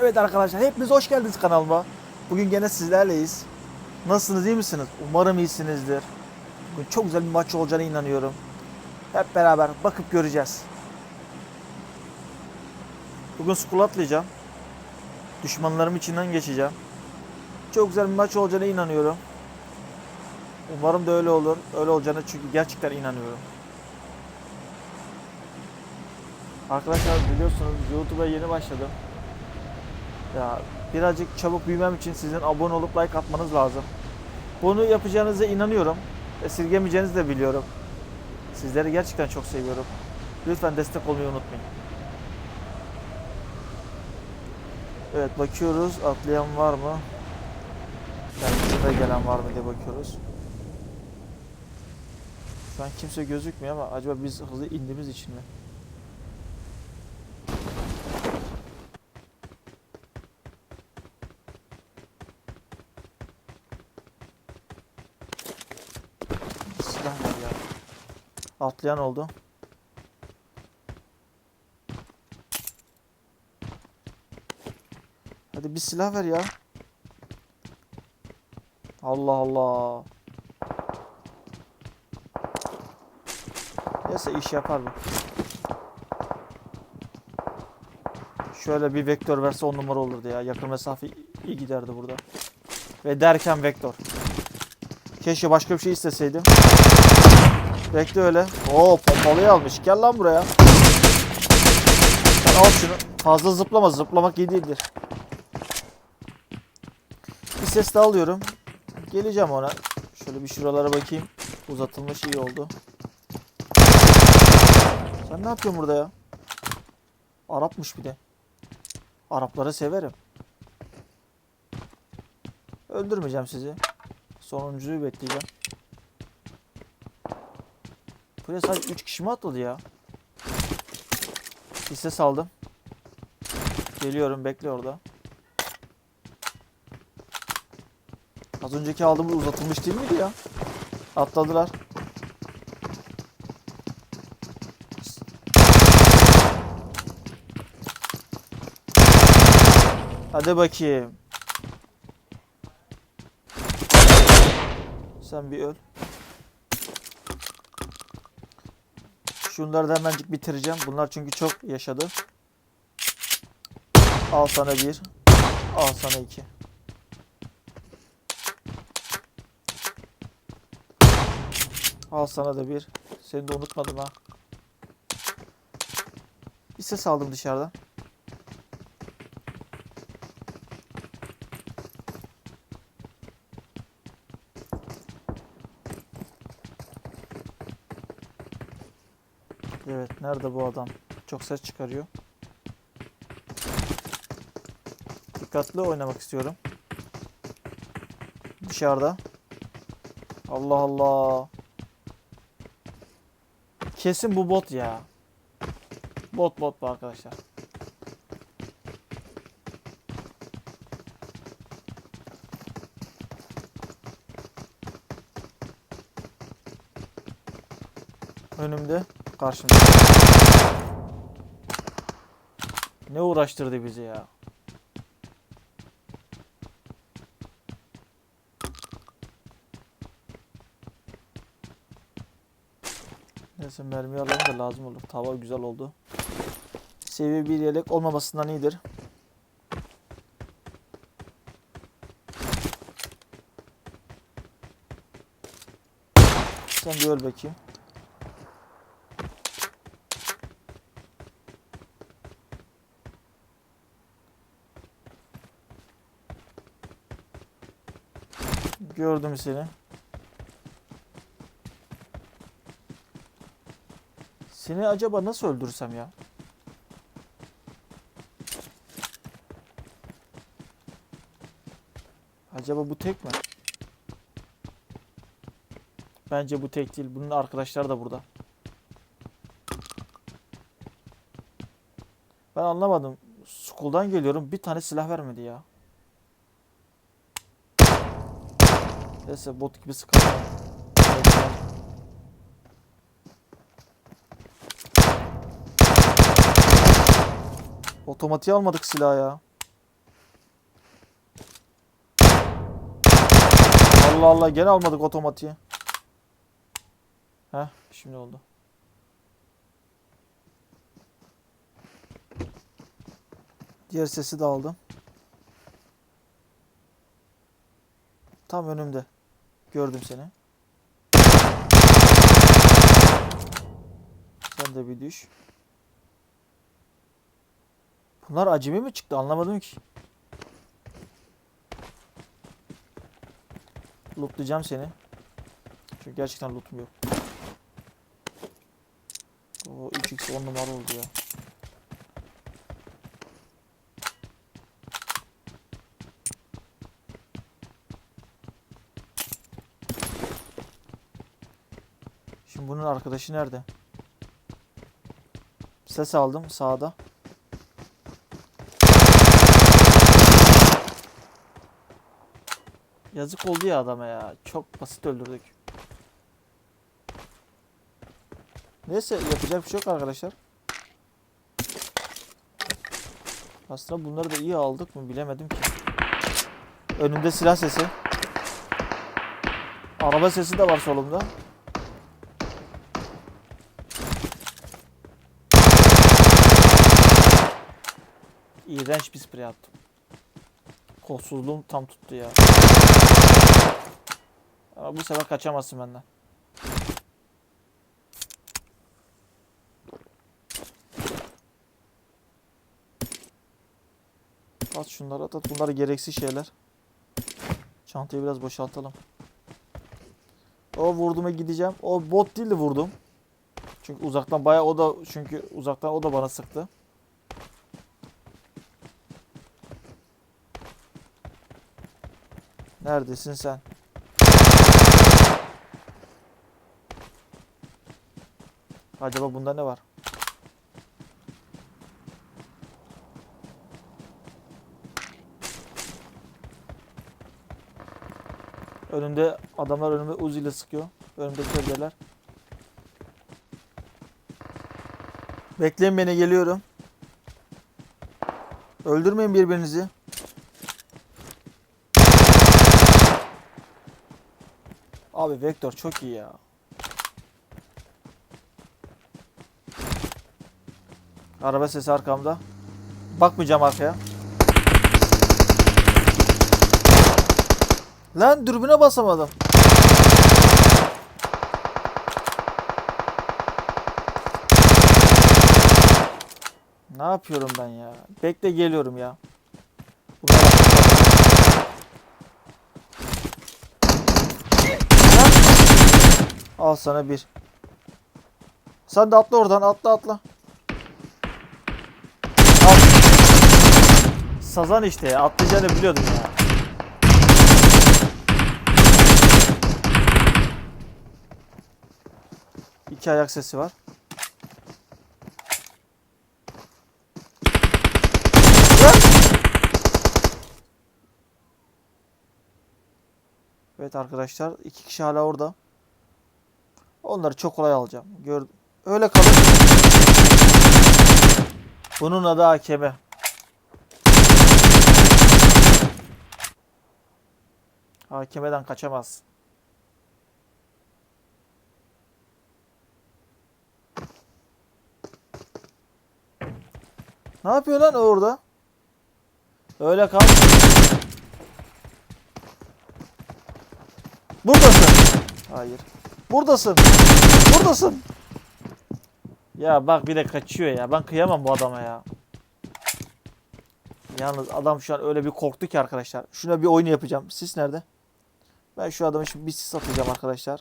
Evet arkadaşlar hepiniz hoş geldiniz kanalıma. Bugün gene sizlerleyiz. Nasılsınız iyi misiniz? Umarım iyisinizdir. Bugün çok güzel bir maç olacağına inanıyorum. Hep beraber bakıp göreceğiz. Bugün skul atlayacağım. Düşmanlarım içinden geçeceğim. Çok güzel bir maç olacağına inanıyorum. Umarım da öyle olur. Öyle olacağına çünkü gerçekten inanıyorum. Arkadaşlar biliyorsunuz YouTube'a yeni başladım. Ya birazcık çabuk büyümem için sizin abone olup like atmanız lazım. Bunu yapacağınıza inanıyorum. Esirgemeyeceğinizi de biliyorum. Sizleri gerçekten çok seviyorum. Lütfen destek olmayı unutmayın. Evet bakıyoruz atlayan var mı? Şurada gelen var mı diye bakıyoruz. Şu an kimse gözükmüyor ama acaba biz hızlı indiğimiz için mi? Silah var ya. Atlayan oldu. Hadi bir silah ver ya. Allah Allah. Neyse iş yapar bu. Şöyle bir vektör verse on numara olurdu ya. Yakın mesafe iyi giderdi burada. Ve derken vektör. Keşke başka bir şey isteseydim. Bekle öyle. Oo pompalıyı almış. Gel lan buraya. Sen al şunu. Fazla zıplama. Zıplamak iyi değildir. Bir ses daha alıyorum. Geleceğim ona. Şöyle bir şuralara bakayım. Uzatılmış iyi oldu. Sen ne yapıyorsun burada ya? Arapmış bir de. Arapları severim. Öldürmeyeceğim sizi. Sonuncuyu bekleyeceğim. Buraya sadece 3 kişi mi atladı ya? Bir ses aldım. Geliyorum bekle orada. Az önceki aldığımız uzatılmış değil miydi ya? Atladılar. Hadi bakayım. Sen bir öl. Şunları da hemencik bitireceğim. Bunlar çünkü çok yaşadı. Al sana bir. Al sana iki. Al sana da bir. Seni de unutmadım ha. Bir ses aldım dışarıdan. Evet, nerede bu adam? Çok ses çıkarıyor. Dikkatli oynamak istiyorum. Dışarıda. Allah Allah. Kesin bu bot ya. Bot bot bu arkadaşlar. Önümde, karşımda. Ne uğraştırdı bizi ya. Neyse mermi alalım da lazım olur. Tava güzel oldu. Seviye bir yelek olmamasından iyidir. Sen bir öl bakayım. Gördüm seni. Seni acaba nasıl öldürsem ya? Acaba bu tek mi? Bence bu tek değil. Bunun arkadaşları da burada. Ben anlamadım. School'dan geliyorum. Bir tane silah vermedi ya. Neyse bot gibi sıkalım. Otomatiği almadık silah ya. Allah Allah gene almadık otomatiği. Heh şimdi oldu. Diğer sesi de aldım. Tam önümde. Gördüm seni. Sen de bir düş. Bunlar acemi mi çıktı anlamadım ki. Lootlayacağım seni. Çünkü gerçekten lootum yok. O 3x 10 numara oldu ya. Şimdi bunun arkadaşı nerede? Ses aldım sağda. Yazık oldu ya adama ya. Çok basit öldürdük. Neyse yapacak bir şey yok arkadaşlar. Aslında bunları da iyi aldık mı bilemedim ki. Önümde silah sesi. Araba sesi de var solumda. İğrenç bir sprey attım. Kolsuzluğum tam tuttu ya. Ama bu sefer kaçamazsın benden. At şunları at at. Bunlar gereksiz şeyler. Çantayı biraz boşaltalım. O vurduma gideceğim. O bot değildi vurdum. Çünkü uzaktan bayağı o da çünkü uzaktan o da bana sıktı. Neredesin sen? Acaba bunda ne var? Önümde adamlar önüme Uzi ile sıkıyor. Önümdeki bölgeler. Bekleyin beni geliyorum. Öldürmeyin birbirinizi. Abi Vektör çok iyi ya. Araba sesi arkamda. Bakmayacağım arkaya. Lan dürbüne basamadım. Ne yapıyorum ben ya? Bekle geliyorum ya. Bunlar- Al sana bir. Sen de atla oradan atla atla. Al. Sazan işte ya atlayacağını biliyordum ya. İki ayak sesi var. Evet arkadaşlar iki kişi hala orada. Onları çok kolay alacağım. Gördüm. Öyle kalın. Bunun adı AKM. AKM'den kaçamaz. Ne yapıyor lan orada? Öyle kal. Buradasın. Hayır. Buradasın. Buradasın. Ya bak bir de kaçıyor ya. Ben kıyamam bu adama ya. Yalnız adam şu an öyle bir korktu ki arkadaşlar. Şuna bir oyun yapacağım. Sis nerede? Ben şu adama şimdi bir sis atacağım arkadaşlar.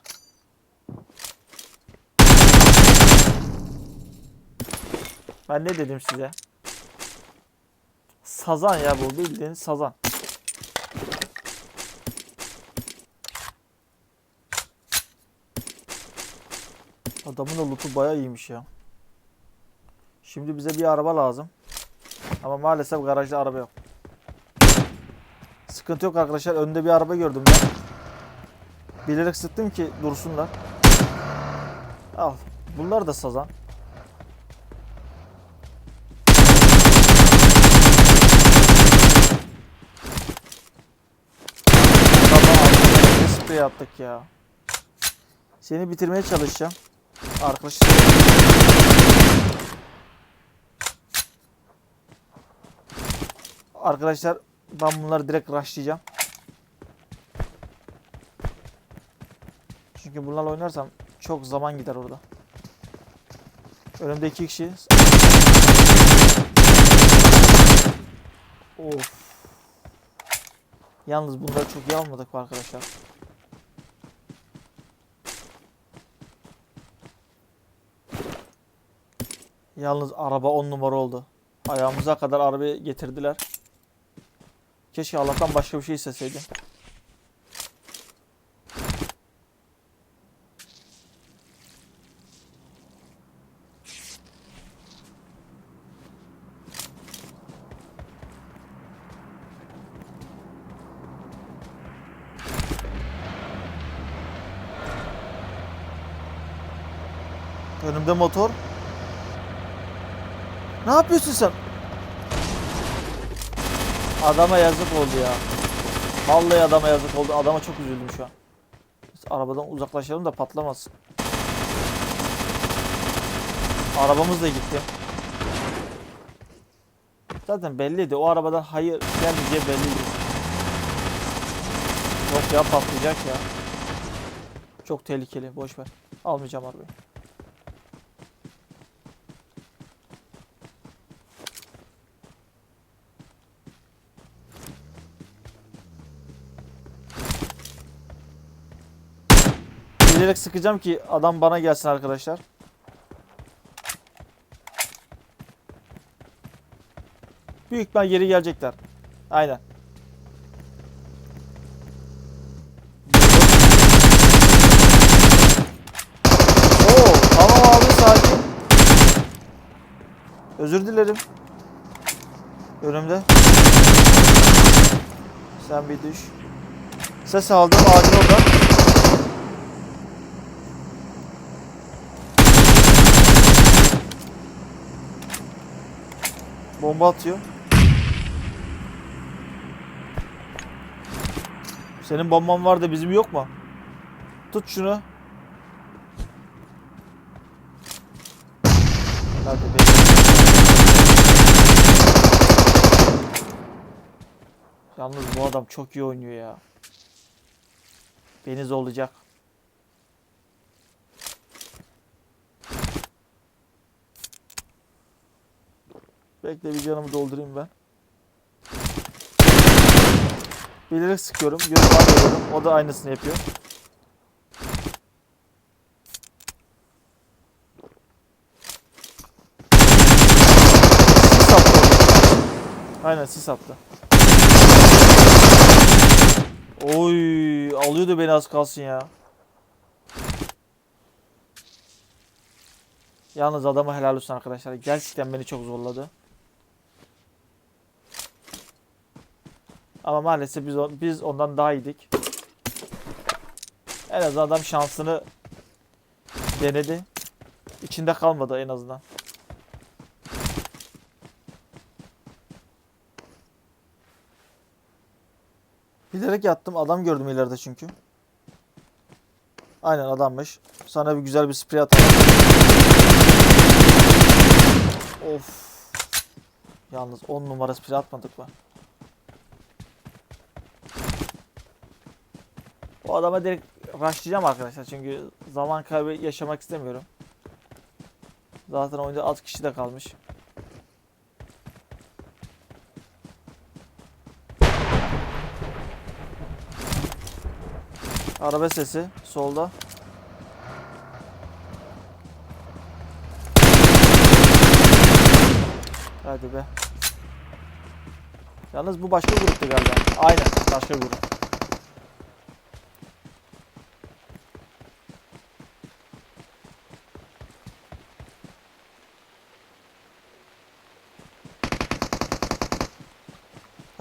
Ben ne dedim size? Sazan ya bu bildiğiniz sazan. Adamın da loot'u bayağı iyiymiş ya. Şimdi bize bir araba lazım. Ama maalesef garajda araba yok. Sıkıntı yok arkadaşlar. Önde bir araba gördüm ben. Bilerek sıktım ki dursunlar. Al. Bunlar da sazan. Altında ne sprey attık ya. Seni bitirmeye çalışacağım. Arkadaşlar. Arkadaşlar ben bunları direkt rushlayacağım. Çünkü bunlarla oynarsam çok zaman gider orada. Önümde iki kişi. Of. Yalnız bunları çok iyi almadık arkadaşlar? Yalnız araba 10 numara oldu. Ayağımıza kadar arabayı getirdiler. Keşke Allah'tan başka bir şey isteseydim. Önümde motor. Ne yapıyorsun sen? Adama yazık oldu ya. Vallahi adama yazık oldu. Adama çok üzüldüm şu an. Biz arabadan uzaklaşalım da patlamasın. Arabamız da gitti. Zaten belliydi. O arabadan hayır gelmeyeceği belliydi. Yok ya patlayacak ya. Çok tehlikeli. Boş ver. Almayacağım arabayı. Bilerek sıkacağım ki adam bana gelsin arkadaşlar. Büyük ihtimal geri gelecekler. Aynen. Oo, tamam abi sakin. Özür dilerim. Önümde. Sen bir düş. Ses aldım ağacın orada. Bomba atıyor. Senin bomban var da bizim yok mu? Tut şunu. Hadi. Yalnız bu adam çok iyi oynuyor ya. Beni olacak. Bekle bir canımı doldurayım ben. Bilerek sıkıyorum. Göz alıyorum. O da aynısını yapıyor. Sis attı. Aynen sis attı. Oy, alıyordu beni az kalsın ya. Yalnız adama helal olsun arkadaşlar. Gerçekten beni çok zorladı. Ama maalesef biz, biz ondan daha iyiydik. En azından adam şansını denedi. İçinde kalmadı en azından. Bilerek yattım. Adam gördüm ileride çünkü. Aynen adammış. Sana bir güzel bir sprey atalım. Of. Yalnız 10 numara sprey atmadık mı? O adama direkt rushlayacağım arkadaşlar çünkü zaman kaybı yaşamak istemiyorum. Zaten oyunda az kişi de kalmış. Araba sesi solda. Hadi be. Yalnız bu başka gruptu galiba. Aynen başka grup.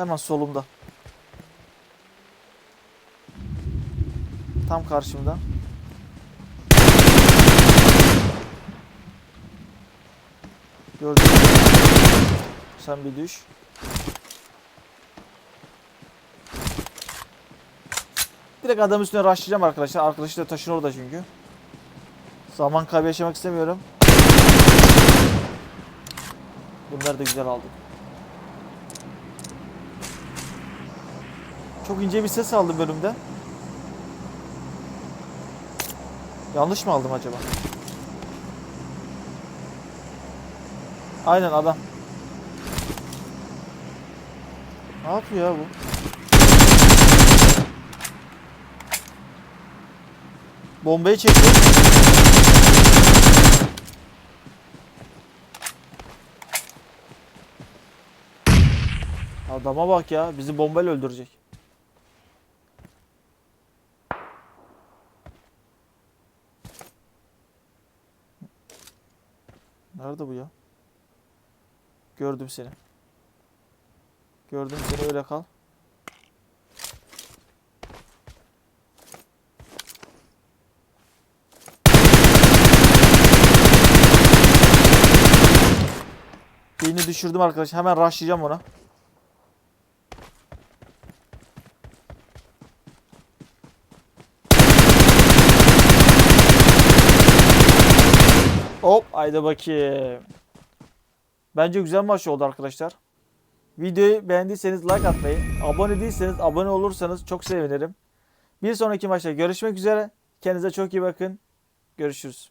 Hemen solumda. Tam karşımda. Gördüm. Sen bir düş. Direkt adam üstüne rushlayacağım arkadaşlar. Arkadaşı da taşın orada çünkü. Zaman kaybı yaşamak istemiyorum. Bunları da güzel aldık. Çok ince bir ses aldım bölümde. Yanlış mı aldım acaba? Aynen adam. Ne yapıyor ya bu? Bombayı çekti. Adama bak ya. Bizi bombayla öldürecek. Nerede bu ya? Gördüm seni. Gördüm seni öyle kal. Birini düşürdüm arkadaş. Hemen rushlayacağım ona. Hop haydi bakayım. Bence güzel maç oldu arkadaşlar. Videoyu beğendiyseniz like atmayı, abone değilseniz abone olursanız çok sevinirim. Bir sonraki maçta görüşmek üzere. Kendinize çok iyi bakın. Görüşürüz.